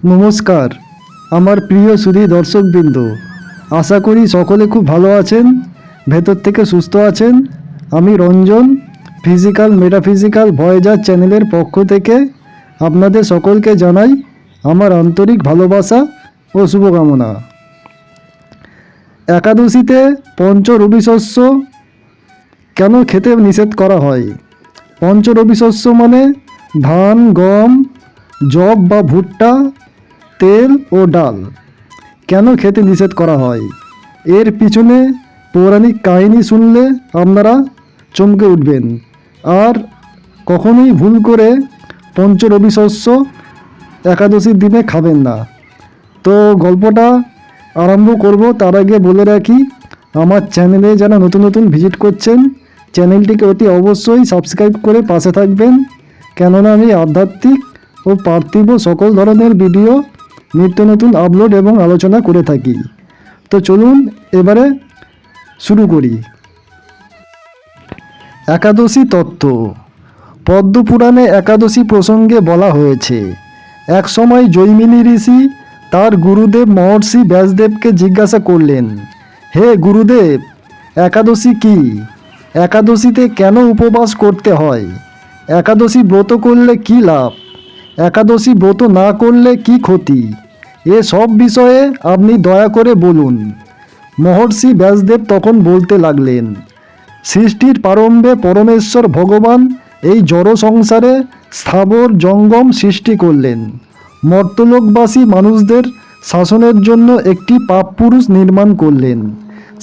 নমস্কার, আমার প্রিয় সুধী দর্শকবৃন্দ, আশা করি সকলে খুব ভালো আছেন, ভেতর থেকে সুস্থ আছেন। আমি রঞ্জন ফিজিক্যাল মেটাফিজিক্যাল ভয়েজার চ্যানেলের পক্ষ থেকে আপনাদের সকলকে জানাই আমার আন্তরিক ভালোবাসা ও শুভকামনা। একাদশীতে পঞ্চ রবি শস্য কেন খেতে নিষেধ করা হয়? পঞ্চ রবি শস্য মানে ধান, গম জব বা ভুট্টা তেল ও ডাল। কেন খেতে নিষেধ করা হয়? এর পিছনে পৌরাণিক কাহিনী শুনলে আপনারা চমকে উঠবেন। আর কখনোই ভুল করে পঞ্চ রবি শস্য একাদশীর দিনে খাবেন না। তো গল্পটা আরম্ভ করব, তার আগে বলে রাখি, আমার চ্যানেলে যারা নতুন নতুন ভিজিট করছেন, চ্যানেলটিকে অতি অবশ্যই সাবস্ক্রাইব করে পাশে থাকবেন। কেননা আমি আধ্যাত্মিক ও পার্থিব সকল ধরনের ভিডিও নিত্য নতুন আপলোড এবং আলোচনা করে থাকি। তো চলুন এবারে শুরু করি। একাদশী তত্ত্ব। পদ্মপুরাণে একাদশী প্রসঙ্গে বলা হয়েছে একসময় জৈমিনী ঋষি তার গুরুদেব মহর্ষি ব্যাসদেবকে জিজ্ঞাসা করলেন, হে গুরুদেব, একাদশী কি? একাদশীতে কেন উপবাস করতে হয়? একাদশী ব্রত করলে কি লাভ? একাদশী ব্রত না করলে কি ক্ষতি? এ সব বিষয়ে আপনি দয়া করে বলুন। মহর্ষি ব্যাসদেব তখন বলতে লাগলেন, সৃষ্টির প্রারম্ভে পরমেশ্বর ভগবান এই জড় সংসারে স্থাবর জঙ্গম সৃষ্টি করলেন। মর্তলোকবাসী মানুষদের শাসনের জন্য একটি পাপ পুরুষ নির্মাণ করলেন।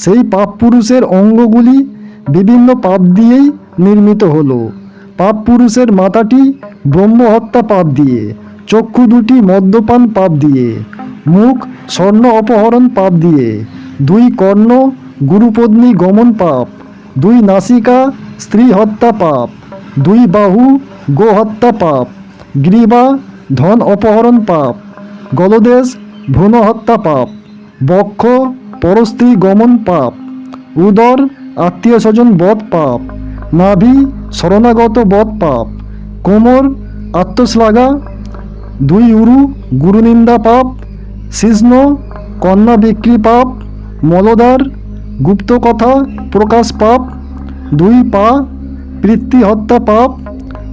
সেই পাপ পুরুষের অঙ্গগুলি বিভিন্ন পাপ দিয়েই নির্মিত হলো। পাপপুরুষের মাথাটি ব্রহ্মহত্যা পাপ দিয়ে, চক্ষু দুটি মদ্যপান পাপ দিয়ে, মুখ স্বর্ণ অপহরণ পাপ দিয়ে, দুই কর্ণ গুরুপত্নী গমন পাপ, দুই নাসিকা স্ত্রী হত্যা পাপ, দুই বাহু গোহত্যা পাপ গ্রীবা ধন অপহরণ পাপ, গলদেশ ভ্রূণ হত্যা পাপ, বক্ষ পরস্ত্রী গমন পাপ, উদর আত্মীয় স্বজন বধ পাপ নাভি শরণাগত বধ পাপ। কোমর, আত্মশ্লাঘা, দুই উরু, গুরুনিন্দা পাপ। শিষ্ণ কন্যা বিক্রি পাপ। মলদার গুপ্ত কথা প্রকাশ পাপ। দুই পা বৃত্তি হত্যা পাপ।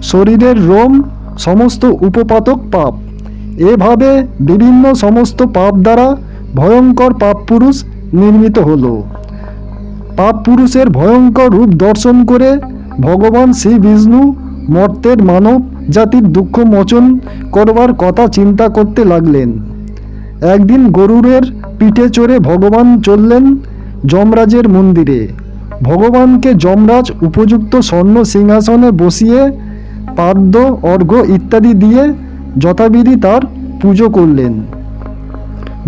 শরীরের রোম, সমস্ত উপপাতক পাপ। এভাবে বিভিন্ন সমস্ত পাপ দ্বারা ভয়ঙ্কর পাপ পুরুষ নির্মিত হলো। পাপ পুরুষের ভয়ঙ্কর রূপ দর্শন করে ভগবান শ্রী বিষ্ণু মর্তের মানব জাতির দুঃখ মোচন করবার কথা চিন্তা করতে লাগলেন। একদিন গরুরের পিঠে চড়ে ভগবান চললেন যমরাজের মন্দিরে। ভগবানকে যমরাজ উপযুক্ত স্বর্ণ সিংহাসনে বসিয়ে পাদ্য অর্ঘ্য ইত্যাদি দিয়ে যথাবিধি তার পুজো করলেন।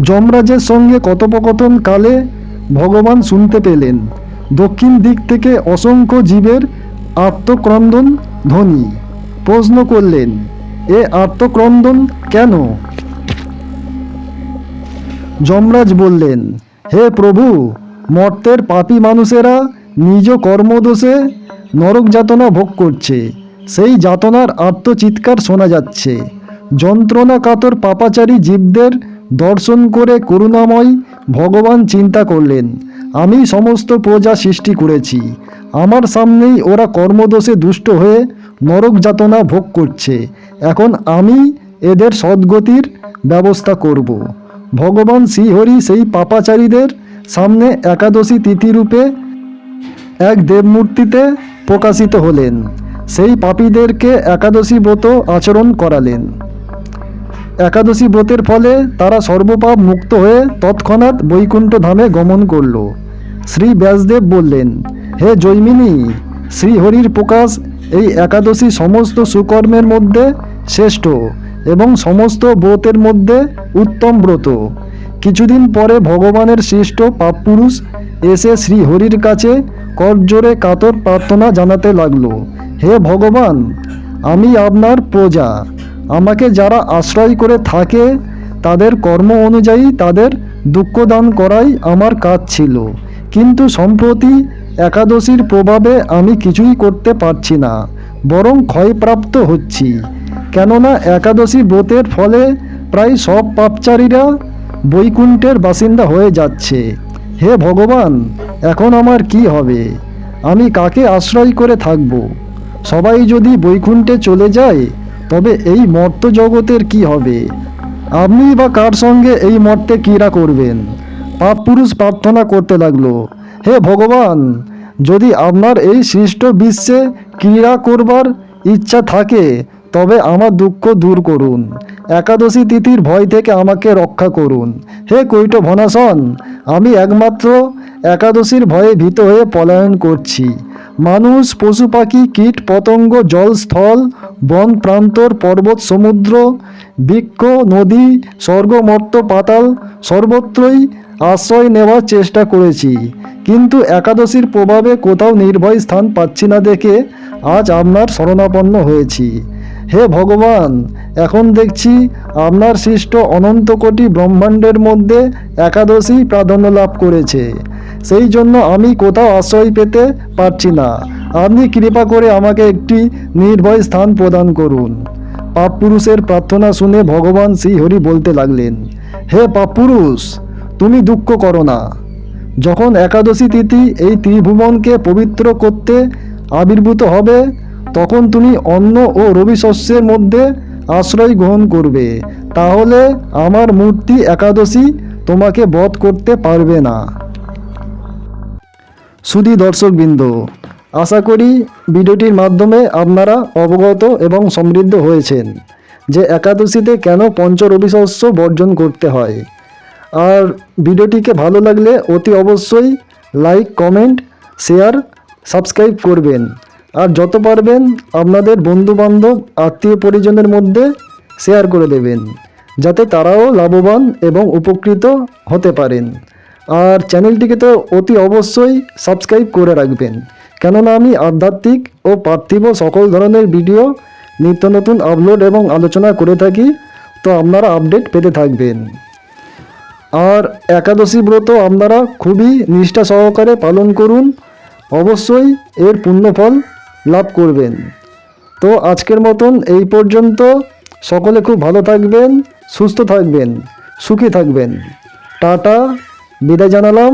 যমরাজের সঙ্গে কথোপকথন কালে ভগবান শুনতে পেলেন। দক্ষিণ দিক থেকে অসংখ্য জীবের আত্মক্রন্দন ধ্বনি। প্রশ্ন করলেন, এ আত্মক্রন্দন কেন? যমরাজ বললেন, হে প্রভু, মর্তের পাপী মানুষেরা নিজ কর্মদোষে নরক যাতনা ভোগ করছে। সেই যাতনার আত্মচিৎকার শোনা যাচ্ছে। যন্ত্রণা কাতর পাপাচারী জীবদের দর্শন করে করুণাময় ভগবান চিন্তা করলেন, আমি সমস্ত প্রজা সৃষ্টি করেছি। আমার সামনেই ওরা কর্মদোষে দুষ্ট হয়ে নরক যাতনা ভোগ করছে। এখন আমি এদের সদ্গতির ব্যবস্থা করব। ভগবান শ্রীহরি সেই পাপাচারীদের সামনে একাদশী তিথিরূপে এক দেবমূর্তিতে প্রকাশিত হলেন। সেই পাপীদেরকে একাদশী ব্রত আচরণ করালেন। একাদশী ব্রতের ফলে তারা সর্বপাপ মুক্ত হয়ে তৎক্ষণাৎ বৈকুণ্ঠ ধামে গমন করল। শ্রী ব্যাসদেব বললেন, হে জৈমিনী, শ্রীহরির প্রকাশ এই একাদশী সমস্ত সুকর্মের মধ্যে শ্রেষ্ঠ এবং সমস্ত ব্রতের মধ্যে উত্তম ব্রত। কিছুদিন পরে ভগবানের সৃষ্ট পাপপুরুষ এসে শ্রীহরির কাছে করজোরে কাতর প্রার্থনা জানাতে লাগল, হে ভগবান, আমি আপনার প্রজা। আমাকে যারা আশ্রয় করে থাকে, তাদের কর্ম অনুযায়ী তাদের দুঃখ দান করাই আমার কাজ ছিল। কিন্তু সম্প্রতি একাদশীর প্রভাবে আমি কিছুই করতে পারছি না, বরং ক্ষয়প্রাপ্ত হচ্ছি। কেননা একাদশী ব্রতের ফলে প্রায় সব পাপচারীরা বৈকুণ্ঠের বাসিন্দা হয়ে যাচ্ছে। হে ভগবান, এখন আমার কি হবে? আমি কাকে আশ্রয় করে থাকব? সবাই যদি বৈকুণ্ঠে চলে যায় তবে এই মর্ত জগতের কি হবে? আপনি বা কার সঙ্গে এই মর্তে ক্রীড়া করবেন? পাপ পুরুষ প্রার্থনা করতে লাগল। হে ভগবান, যদি আপনার এই সৃষ্ট বিশ্বে ক্রীড়া করবার ইচ্ছা থাকে, তবে আমার দুঃখ দূর করুন। একাদশী তিথির ভয় থেকে আমাকে রক্ষা করুন। হে কৈট ভনাসন, আমি একমাত্র একাদশীর ভয়ে ভীত হয়ে পলায়ন করছি। মানুষ, পশু পাখি, কীট, পতঙ্গ জল স্থল বন প্রান্তর, পর্বত, সমুদ্র, বৃক্ষ, নদী স্বর্গমর্ত পাতাল সর্বত্রই আশ্রয় নেওয়ার চেষ্টা করেছি। কিন্তু একাদশীর প্রভাবে কোথাও নির্ভয় স্থান পাচ্ছি না দেখে আজ আপনার শরণাপন্ন হয়েছি। হে ভগবান, এখন দেখছি আপনার সৃষ্ট অনন্ত কোটি ব্রহ্মাণ্ডের মধ্যে একাদশী প্রাধান্য লাভ করেছে। সেই জন্য আমি কোথাও আশ্রয় পেতে পারছি না। আপনি কৃপা করে আমাকে একটি নির্ভয় স্থান প্রদান করুন। পাপপুরুষের প্রার্থনা শুনে ভগবান শ্রীহরি বলতে লাগলেন, হে পাপপুরুষ তুমি দুঃখ করো না। যখন একাদশী তিথি এই ত্রিভুবনকে পবিত্র করতে আবির্ভূত হবে, তখন তুমি অন্ন ও রবি শস্যের মধ্যে আশ্রয় গ্রহণ করবে। তাহলে আমার মূর্তি একাদশী তোমাকে বধ করতে পারবে না। সুধী দর্শকবৃন্দ আশা করি ভিডিওটির মাধ্যমে আপনারা অবগত এবং সমৃদ্ধ হয়েছেন যে একাদশীতে কেন পঞ্চ রবি শস্য বর্জন করতে হয়। আর ভিডিওটিকে ভালো লাগলে অতি অবশ্যই লাইক, কমেন্ট, শেয়ার, সাবস্ক্রাইব করবেন। আর যত পারবেন আপনাদের বন্ধুবান্ধব, আত্মীয় পরিজনের মধ্যে শেয়ার করে দেবেন, যাতে তারাও লাভবান এবং উপকৃত হতে পারেন। আর চ্যানেলটিকে তো অতি অবশ্যই সাবস্ক্রাইব করে রাখবেন। কেননা আমি আধ্যাত্মিক ও পার্থিব সকল ধরনের ভিডিও, নিত্য নতুন আপলোড এবং আলোচনা করে থাকি, তো আপনারা আপডেট পেতে থাকবেন। আর একাদশী ব্রত আপনারা খুবই নিষ্ঠা সহকারে পালন করুন, অবশ্যই এর পুণ্যফল লাভ করবেন। তো আজকের মতন এই পর্যন্ত, সকলে খুব ভালো থাকবেন, সুস্থ থাকবেন, সুখী থাকবেন। টাটা, বিদায় জানালাম।